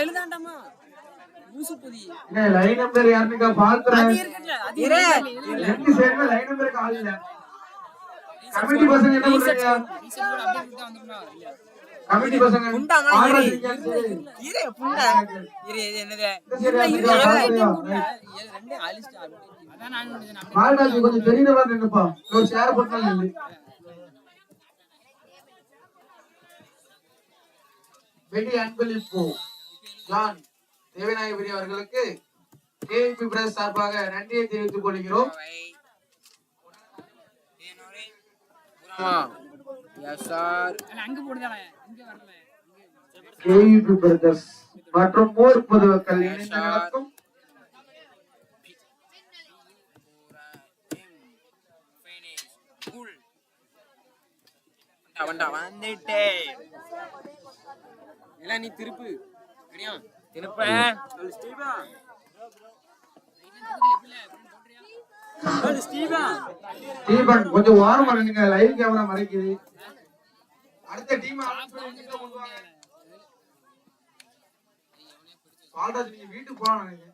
எழுதாண்டாமா? லூசு புதி. Line number யாருக்கா பாக்குறேன். ரெண்டு சைடுல லைன் நம்பருக்கு ஆள் இல்ல. கமிட்டி பசங்க என்ன பண்றீங்க? கமிட்டி பசங்க குண்டாமா ஆடுறது இரு. புண்டா. இரு இது என்னது? ரெண்டே அழிச்சிட்டு அதான் நான் பால்ராஜ் கொஞ்சம் தெரியுற மாதிரி நின்னுப்பா ஒரு சேர் போட்டாலும் நில்லு. வெடி அன்பளிப்பு ஜான் தேவநாயகபுரி அவர்களுக்கு கேபி பிரஸ் சார்பாக நன்றியை தெரிவித்துக் கொள்கிறோம். எஸ் சார் அங்க போடுதானே இங்க வரல. கேபி பிரதர்ஸ் மற்றும் மோர் பொதுமக்கள் இணைந்து வண்டா வந்துட்டே. இல்ல நீ திருப்பு. திருப்ப தீபன் கொஞ்சம் ஓரமா நின்னுங்க லைவ் கேமரா மறைக்குது. அடுத்த டீம் பால்ராஜ் நீங்க வீட்டுக்கு போகலாம்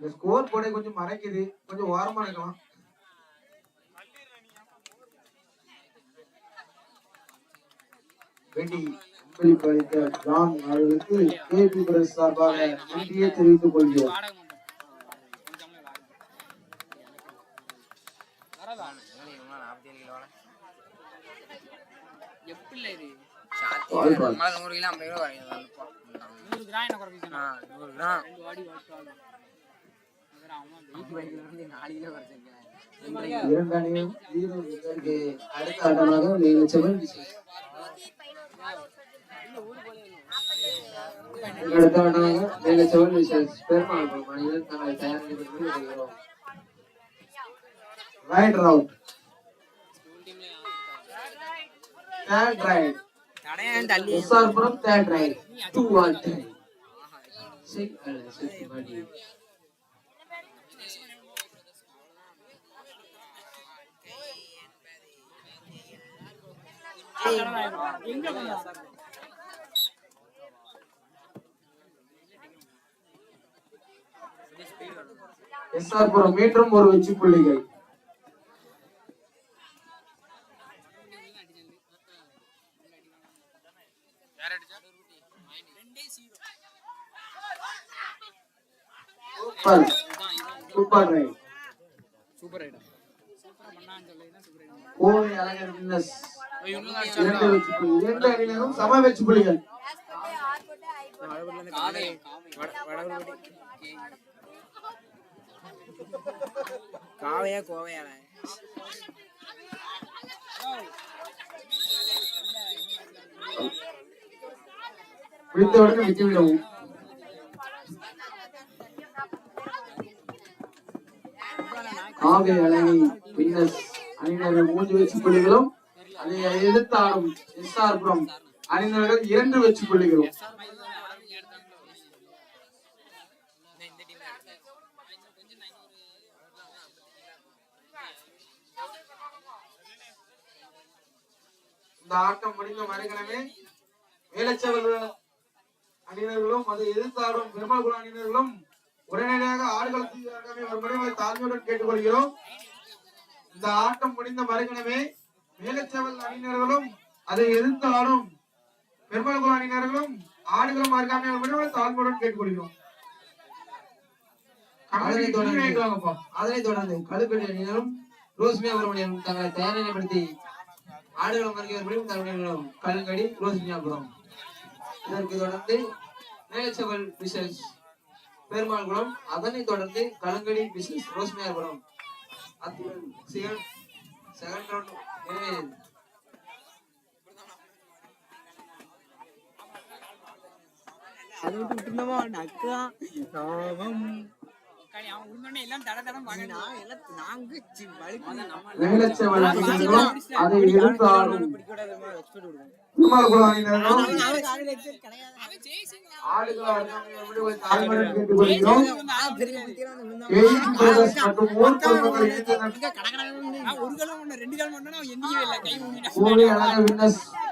இந்த ஸ்கோர் போர்டே கொஞ்சம் மறைக்குது. கொஞ்சம் ஓரமா நிக்கலாம் வெடி அன்பளிப்பு அளித்த ஜான் அவர்களுக்கு கேபி பிரஸ் சார்பாக நன்றியை தெரிவித்துக் கொள்கிறோம். நூறு கிராம் என்ன நூறு கிராம். அடுத்த ஆட்டமாக நிகழ்ச்சவன் அடுத்த ஆட்டமாக நிகழ்ச்சவன் விசேஷ் பெருமாள் மனிதன் தங்களை தயார் நிலைப்படுத்தி வருகிறோம் ரைட் ரவுட் தேர்ட் ரைட் தடையான் தள்ளி SR Puram third right do all time sick அல்ல சிக் மடி எஸ்ஆர்புரம் மீண்டும் ஒரு வெற்றி புள்ளிகள். Super. Super right. Super item super பண்ணான்னு சொல்லி super item Kovai Azhagar winners இரண்டு அணியினரும் சம வெற்றி புள்ளிகள் காவையா கோவையா பிடித்தவுடன் வெற்றி விடவும் காவை அழகை வின்னஸ் அணியினர்கள் மூன்று வெற்றி புள்ளிகளும் அதை எதிர்த்து ஆடும் எஸ்ஆர்புரம் அணிந்தவர்கள் இரண்டு வெற்றி புள்ளிகளும் இந்த ஆட்டம் முடிந்த மறுகணமே வேலைச்சவர்கள் அணியினர்களும் அதை எதிர்த்தாடும் பெருமாள்குளம் அணியினர்களும் உடனடியாக ஆடுகளத்தில் ஒரு ஒருமுறை தாழ்மையுடன் கேட்டுக்கொள்கிறோம். இந்த ஆட்டம் முடிந்த மறுகணமே வேலச்சவல் அணியினர்களும் அதை எதிர்த்து ஆடும் பெருமாள்குளம் அணியினர்களும் ஆடுகளம் ஒருமுறை தாழ்மையுடன் கேட்டுக்கொள்கிறோம். அதனைத் தொடர்ந்து அதனைத் தொடர்ந்து கழுப்படி அணியினரும் ரோஸ்மியா பிரமணியனும் தங்களை தயாரிப்படுத்தி ஆடுகளம் வருகிறவர்களும் தங்களுடைய கழுங்கடி ரோஸ்மியாபுரம். இதற்கு தொடர்ந்து நேச்சவல் பிசஸ் பெருமாள்குளம் அதனைத் தொடர்ந்து கலங்கடி பிசஸ் ரோஸ்மியாபுரம். அத்துடன் செகண்ட் செகண்ட் ரவுண்ட் அது விட்டு விட்டுருந்தோமா நக்கா நாமம்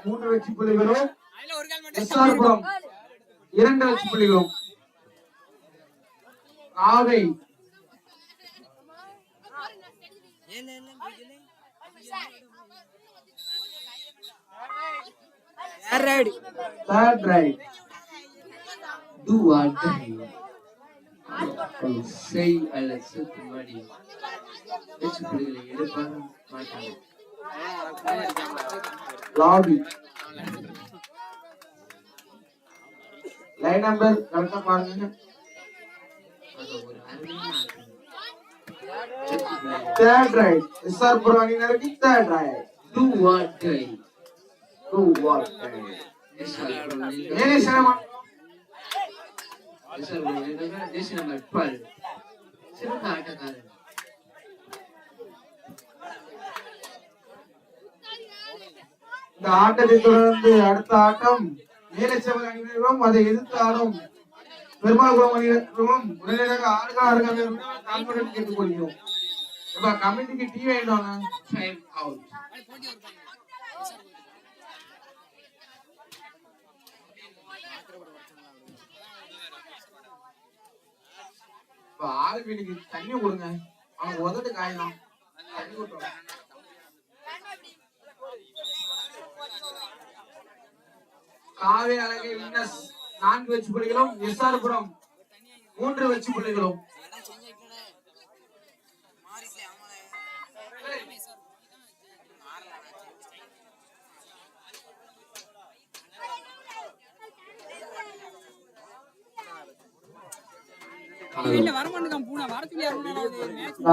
மூன்று வெற்றி புள்ளிகளும் அதுல ஒரு கால் மட்டும் எஸ்ஆர்புரம் இரண்டு வெற்றி புள்ளிகளும். நாகை ஏன் ஏன் ஏன் பிடிக்கல? யார் rod? Third right do or die. செய் அல்லது செத்து மடி வெற்றி புள்ளிகளை எடுப்பார மாட்டாங்க லாபி லைன் நம்பர் கரெக்டா பாருங்க புள்ளிகள் தேர்ட் ரைட் எஸ்ஆர்புரம் அணியினருக்கு third right do or die. Do what SR புள்ளிகள் ஏனே சிரமம் எஸ்ஆர் புள்ளிகள் தேசிய நம்பர் 12 சிறந்த ஆட்டக்காரர் இந்த ஆட்டத்தை தொடர்ந்து அடுத்த ஆட்டம் நீலச்சவல் அணியினரும் அதை எதிர்த்து பெருமாள்குளம் அணியினரும் உடனடியாக ஆடுகள் அருகாமை கான்பிடன்ட் கேட்டுக்கொள்கிறோம். இப்ப கமிட்டிக்கு டீ வேண்டாங்க டைம் அவுட் இப்ப ஆள் வீட்டுக்கு தண்ணி கொடுங்க. அவன் உதட்டு காயலாம் தண்ணி கொடுத்தோம் காவே அழகை வின்னஸ் நான்கு வெற்றி புள்ளிகளும் எஸ்ஆர்புரம் மூன்று வெற்றி புள்ளிகளும்.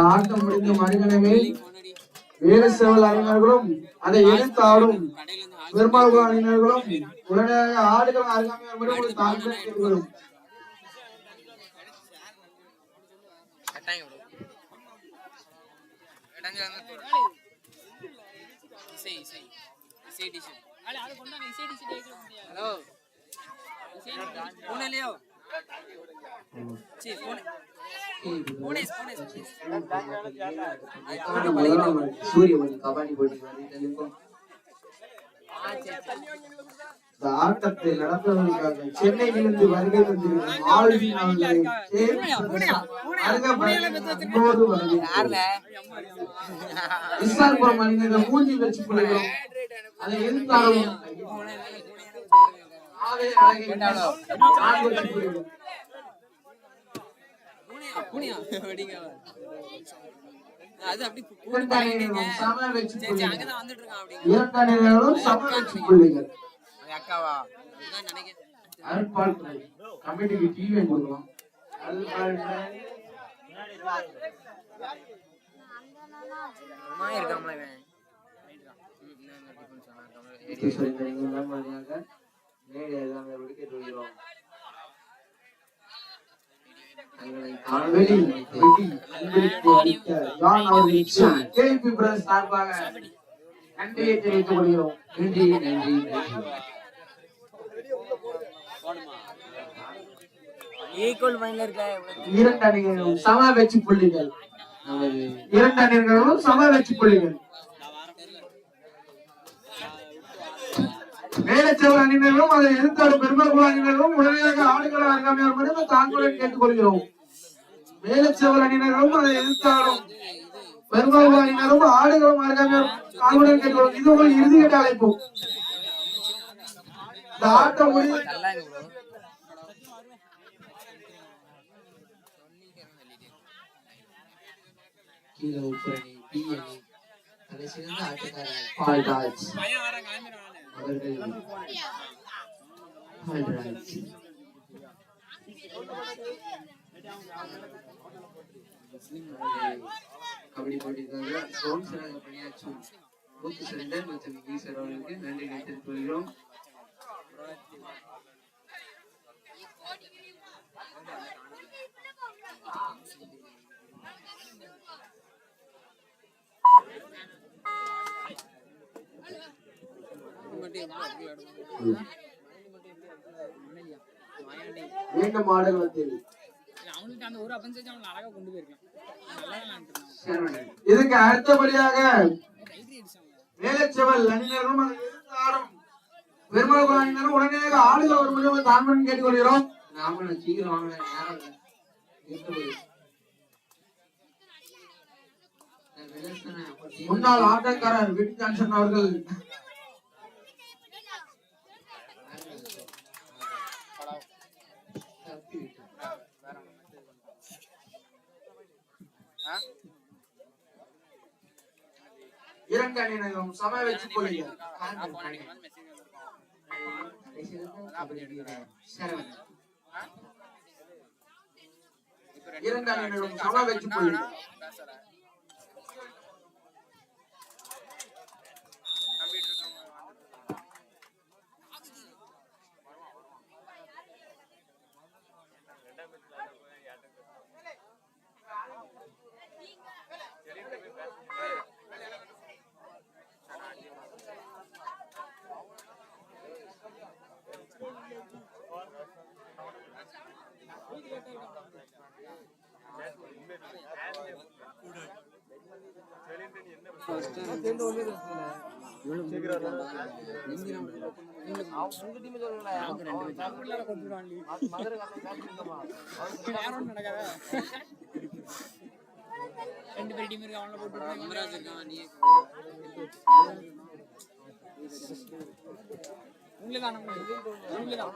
ஆட்டம் முடிந்த மறுகணமே வீரசேவல் அணியினர்களும் அதை எதிர்த்து ஆடும் பெருமாள்குளம் அணியினர்களும் உடனடியாக ஆடுகள் அருகாமை வரும்படி ஒரு தாழ்மை கேட்டுக்கொள்ளும் ஹலோ. பூனை சூரிய கபாடி வருகிறது இந்த ஆட்டத்தை நடத்துவதற்காக சென்னையிலிருந்து வருகை அவர்களை அணியினர் மூஞ்சி வச்சு அதை எதிர்த்தாலும் அக்காவா? நினைக்கிறேன். அருட்பால் கமிட்டிக்கு டிவி கொடுக்கலாம் அருட்பால் இருக்காமல கேபி பிரதர்ஸ் சார்பாக நன்றியை தெரிவித்துக் கொள்கிறோம். நன்றி இரண்டு அணிகளும் சம வெற்றி புள்ளிகள் இரண்டு அணிகளும் சம வெற்றி புள்ளிகள். மேலச்செவல் அணியினரும் அதை எதிர்த்தாடும் பெருமகுல அணியினரும் உடனடியாக ஆடுகள அருகாமை வரும்படி தாங்குடன் கேட்டுக்கொள்கிறோம். மேலச்செவல் அணியினரும் அதை எதிர்த்தாடும் பெருமகுல அணியினரும் ஆடுகளும் அருகாமை தாங்குடன் கேட்டுக்கொள்கிறோம். இது உங்கள் இறுதிக்கட்ட அழைப்பு. இந்த ஆட்டம் முடிவு கீழே உப்புரணி பி அணி. தலை சிறந்த ஆட்டக்காரர் பால் ராஜ் அவர்கள் பால்ராஜ் கபடி போட்டிக்காக ஸ்போன்சராக பணியாற்றும் மூத்து சிறந்தர் மற்றும் ஈஸ்வர் அவர்களுக்கு நன்றி கேட்டுக் கொள்கிறோம் Thank you. இதுக்கு அடுத்தபடியாக மேலச்செவல் அணியினரும் ஆடும். பெருமாள் அணியினரும் உடனடியாக ஆடுகள ஒரு முடிவு தான்பன் கேட்டுக்கொள்கிறோம். நாமளும் சீக்கிரம் வாங்க முன்னாள் ஆட்டக்காரர் விட் ஜான்சன் அவர்கள் இரண்டு அணியினரும் சம வச்சு கொள்கிறார் சரவணன். இரண்டு அணியினரும் சம வச்சு கொள்கிறார் ரெண்டு பேர் டீம் இருக்கு அவங்கள போட்டு இருக்கான் நீ உங்களுதான் உங்களுதான்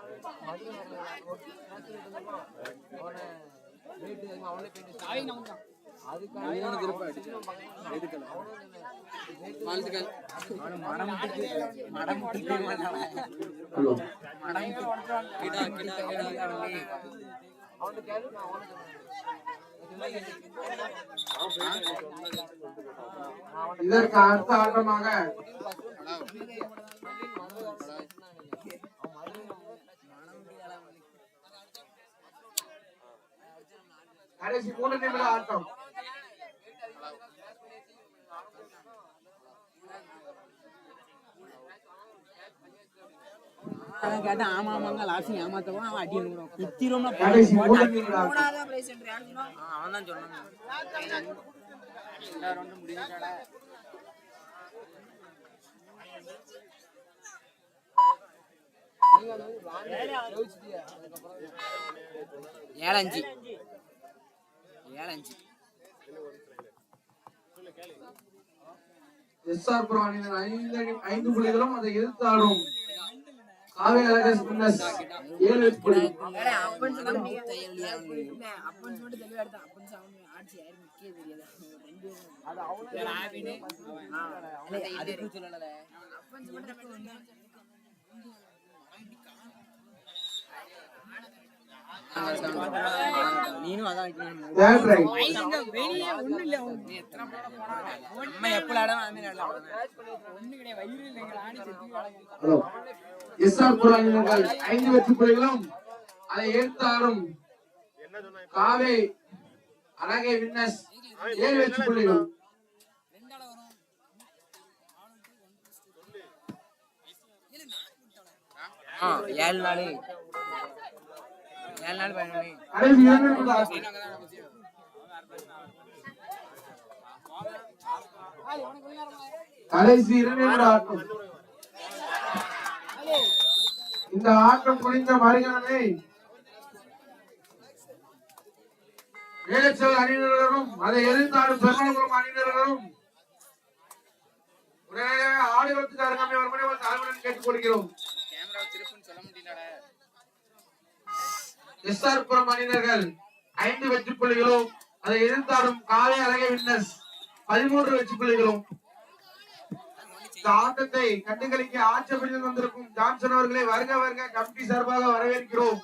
இதற்கு அடுத்த ஆட்டமாக கடைசி மூணு நிமிட ஆட்டம். கேட்டா ஆமா ஆமாங்க லாஸ்ட் அவன் அடி ஆட்டம். அவன் தான் சொன்னான். எல்லாரும் வந்து முடிஞ்சாடா ஏழஞ்சு ஏழஞ்சு எஸ்ஆர் புரம் அணியினர் ஐந்து ஐந்து புள்ளிகளும் அதை எதிர்த்து ஆடும் காவை ஏழு நீனும் அதான் வெளியே இல்ல நம்ம ஒண்ணு கிடையாது. வயிறு இல்லைங்க செத்து எஸ்ஆர் ஐந்து வெற்றி புள்ளிகளும் அதை ஆடும் காவை அழகை வின்னஸ் ஏழு வெற்றி வரும். ஏழு நாள். கடைசி இரண்டு ஆட்டம். இந்த ஆட்டம் முடிந்த மறுகணமே வேலைச்சல் அணியினர்களும் அதை எதிர்த்தாடும் பெருமளபுரம் அணியினர்களும் உடனடியாக ஆடுகளத்துக்கு அருகாமை ஒரு தலைவருடன் கேட்டுக் கொள்கிறோம். கேமரா திருப்புன்னு சொல்ல முடியலடா. எஸ்ஆர் புரம் அணியினர்கள் ஐந்து வெற்றி புள்ளிகளும் அதை எதிர்த்தாடும் காலை அழகை வின்னஸ் பதிமூன்று வெற்றி புள்ளிகளும். இந்த ஆட்டத்தை கண்டுகளிக்க ஆட்சேபடியில் வந்திருக்கும் ஜான்சன் அவர்களை வருக வருக கமிட்டி சார்பாக வரவேற்கிறோம்.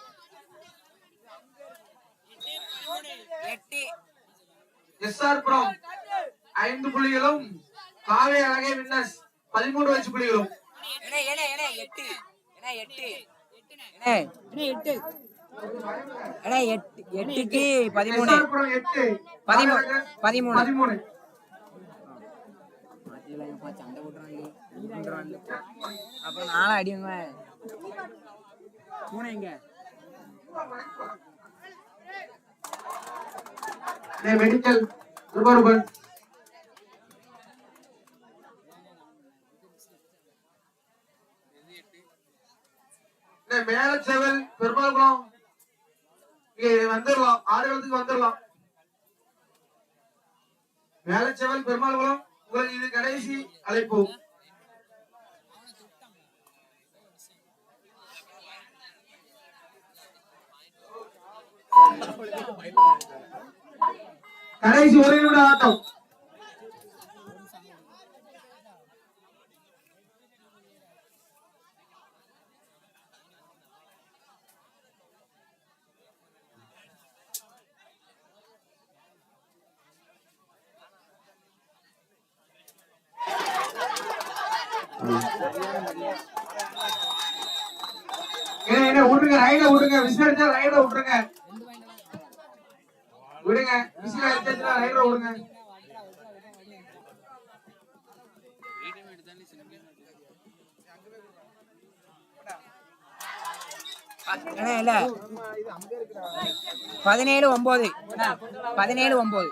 எஸ்ஆர் புரம் ஐந்து புள்ளிகளும் காலை அழகை வின்னஸ் பதிமூன்று வெற்றி புள்ளிகளும். எட்டுக்கு பதிமூணு எஸ்ஆர் புரம் எட்டு பதிமூணு. அழகர் பதிமூணு. பதிமூணு. இல்லைங்கப்பா சண்டை போட்டுறாங்க? அப்புறம் நானும் அடிங்க பூனை எங்க? மெடிக்கல் ரூபாய் மேலச்செவல் பெருமாள்குளம். இங்க வந்துடலாம் ஆடுகளத்துக்கு வந்துடலாம் மேலச்செவல் பெருமாள்குளம் உங்களுக்கு இது கடைசி அழைப்பு. கடைசி ஒரே ஆட்டம். விடுங்க ரைட விடுங்க. விசாரிச்சா ரைட விட்டுருங்க. விடுங்க விசில் ரைட விடுங்க. பதினேழு ஒன்பது. பதினேழு ஒன்பது.